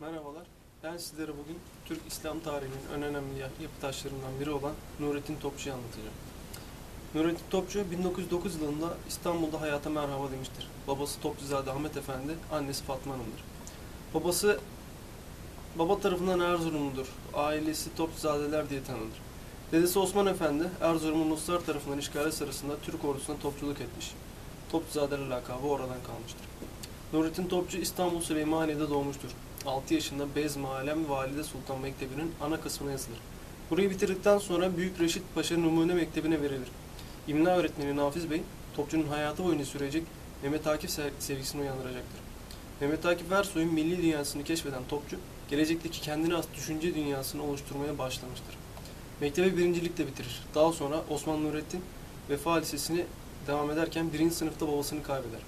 Merhabalar. Ben sizlere bugün Türk İslam tarihinin en önemli ya- yapı taşlarından biri olan Nurettin Topçu'yu anlatacağım. Nurettin Topçu 1909 yılında İstanbul'da hayata merhaba demiştir. Babası Topçuzade Ahmet Efendi, annesi Fatma Hanım'dır. Babası baba tarafından Erzurumludur. Ailesi Topçuzadeler diye tanınır. Dedesi Osman Efendi, Erzurum'un Ruslar tarafından işgali sırasında Türk ordusuna topçuluk etmiş. Topçuzadeler lakabı oradan kalmıştır. Nurettin Topçu İstanbul Süleymaniye'de doğmuştur. 6 yaşında Bezmi Alem Valide Sultan Mektebi'nin ana kısmına yazılır. Burayı bitirdikten sonra Büyük Reşit Paşa Numune Mektebi'ne verilir. İmla öğretmeni Nafiz Bey, Topçu'nun hayatı boyunca sürecek Mehmet Akif sev- sevgisini uyandıracaktır. Mehmet Akif Ersoy'un milli dünyasını keşfeden Topçu, gelecekteki kendine has düşünce dünyasını oluşturmaya başlamıştır. Mektebi birincilikle bitirir. Daha sonra Osman Nurettin Vefa Lisesi'ni devam ederken birinci sınıfta babasını kaybeder.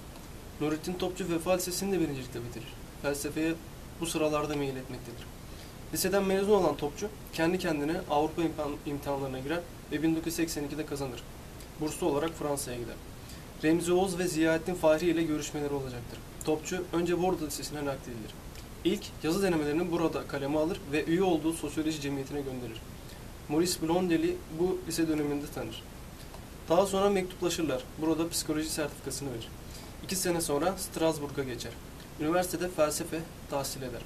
Nurettin Topçu Vefa Lisesi'ni de birincilikle bitirir. Felsefeye bu sıralarda meyil etmektedir. Liseden mezun olan Topçu kendi kendine Avrupa imtihan- imtihanlarına girer ve 1982'de kazanır. Burslu olarak Fransa'ya gider. Remzi Oğuz ve Ziyaettin Fahri ile görüşmeleri olacaktır. Topçu önce Bordo Lisesi'ne nakledilir. İlk yazı denemelerini burada kaleme alır ve üye olduğu sosyoloji cemiyetine gönderir. Maurice Blondeli bu lise döneminde tanır. Daha sonra mektuplaşırlar. Burada psikoloji sertifikasını verir. İki sene sonra Strasbourg'a geçer. Üniversitede felsefe tahsil eder.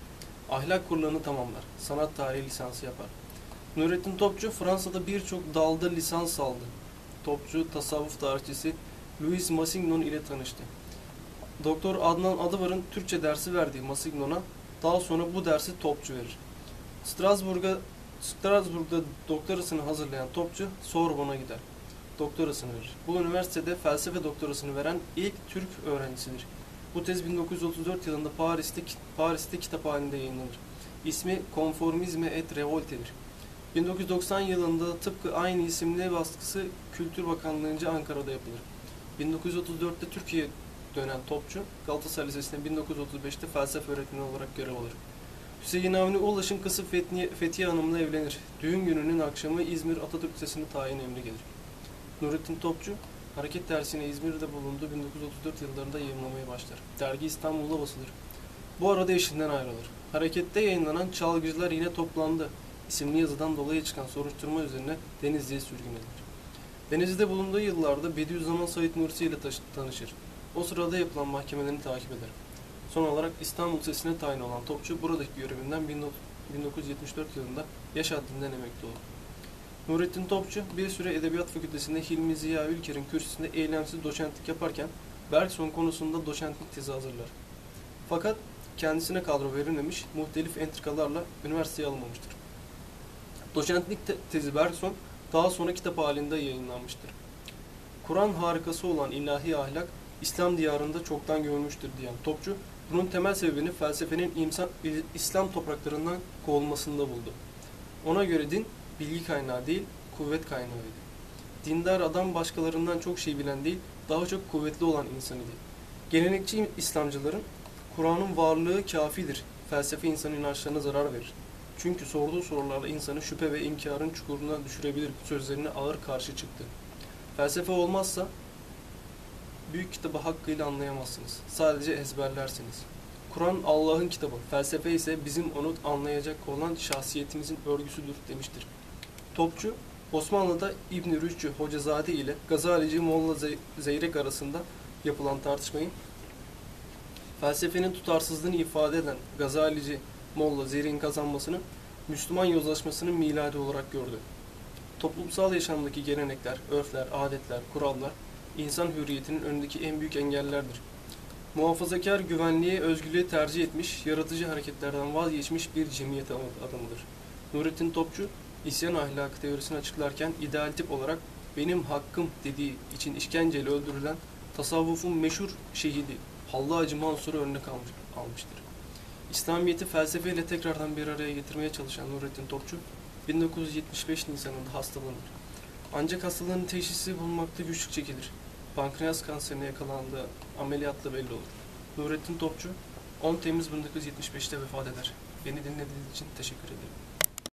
Ahlak kurlarını tamamlar. Sanat tarihi lisansı yapar. Nurettin Topçu Fransa'da birçok dalda lisans aldı. Topçu tasavvuf tarihçisi Louis Massignon ile tanıştı. Doktor Adnan Adıvar'ın Türkçe dersi verdiği Massignon'a daha sonra bu dersi Topçu verir. Strasbourg'a Strasbourg'da doktorasını hazırlayan Topçu Sorbonne'a gider. Doktorasını verir. Bu üniversitede felsefe doktorasını veren ilk Türk öğrencisidir. Bu tez 1934 yılında Paris'te Paris'te kitap halinde yayınlanır. İsmi Konformizme et Revolte'dir. 1990 yılında tıpkı aynı isimli baskısı Kültür Bakanlığı'nca Ankara'da yapılır. 1934'te Türkiye'ye dönen Topçu, Galatasaray Lisesi'nde 1935'te felsefe öğretmeni olarak görev alır. Hüseyin Avni Ulaş'ın kızı Fethiye, Fethiye Hanım'la evlenir. Düğün gününün akşamı İzmir Atatürk Lisesi'ne tayin emri gelir. Nurettin Topçu, hareket dersine İzmir'de bulunduğu 1934 yıllarında yayınlamaya başlar. Dergi İstanbul'da basılır. Bu arada eşinden ayrılır. Harekette yayınlanan Çalgıcılar yine toplandı isimli yazıdan dolayı çıkan soruşturma üzerine Denizli'ye sürgün edilir. Denizli'de bulunduğu yıllarda Bediüzzaman Said Nursi ile tanışır. O sırada yapılan mahkemelerini takip eder. Son olarak İstanbul Lisesi'ne tayin olan Topçu buradaki görevinden 1974 yılında yaş haddinden emekli olur. Nurettin Topçu bir süre Edebiyat Fakültesi'nde Hilmi Ziya Ülker'in kürsüsünde eylemsiz doçentlik yaparken Bergson konusunda doçentlik tezi hazırlar. Fakat kendisine kadro verilmemiş, muhtelif entrikalarla üniversiteye alınmamıştır. Doçentlik te- tezi Bergson daha sonra kitap halinde yayınlanmıştır. Kur'an harikası olan ilahi ahlak İslam diyarında çoktan görülmüştür diyen Topçu, bunun temel sebebini felsefenin imsa- İslam topraklarından kovulmasında buldu. Ona göre din bilgi kaynağı değil, kuvvet kaynağıydı. Dindar adam başkalarından çok şey bilen değil, daha çok kuvvetli olan insan idi. Gelenekçi İslamcıların Kur'an'ın varlığı kafidir, felsefe insan inançlarına zarar verir. Çünkü sorduğu sorularla insanı şüphe ve inkarın çukuruna düşürebilir sözlerine ağır karşı çıktı. Felsefe olmazsa büyük kitabı hakkıyla anlayamazsınız. Sadece ezberlersiniz. Kur'an Allah'ın kitabı, felsefe ise bizim onu anlayacak olan şahsiyetimizin örgüsüdür demiştir. Topçu, Osmanlı'da İbn-i Rüşcü Hocazade ile Gazalici Molla Zey- Zeyrek arasında yapılan tartışmayı felsefenin tutarsızlığını ifade eden Gazalici Molla Zeyrek'in kazanmasını Müslüman yozlaşmasının miladi olarak gördü. Toplumsal yaşamdaki gelenekler, örfler, adetler, kurallar insan hürriyetinin önündeki en büyük engellerdir. Muhafazakar güvenliğe, özgürlüğe tercih etmiş, yaratıcı hareketlerden vazgeçmiş bir cemiyet adamıdır. Nurettin Topçu, isyan ahlakı teorisini açıklarken ideal tip olarak benim hakkım dediği için işkenceyle öldürülen tasavvufun meşhur şehidi Hallacı Mansur'u örnek almış, almıştır. İslamiyet'i felsefeyle tekrardan bir araya getirmeye çalışan Nurettin Topçu, 1975 Nisan'ında hastalanır. Ancak hastalığın teşhisi bulunmakta güçlük çekilir. Pankreas kanserine yakalandığı ameliyatla belli olur. Nurettin Topçu 10 Temmuz 1975'te vefat eder. Beni dinlediğiniz için teşekkür ederim.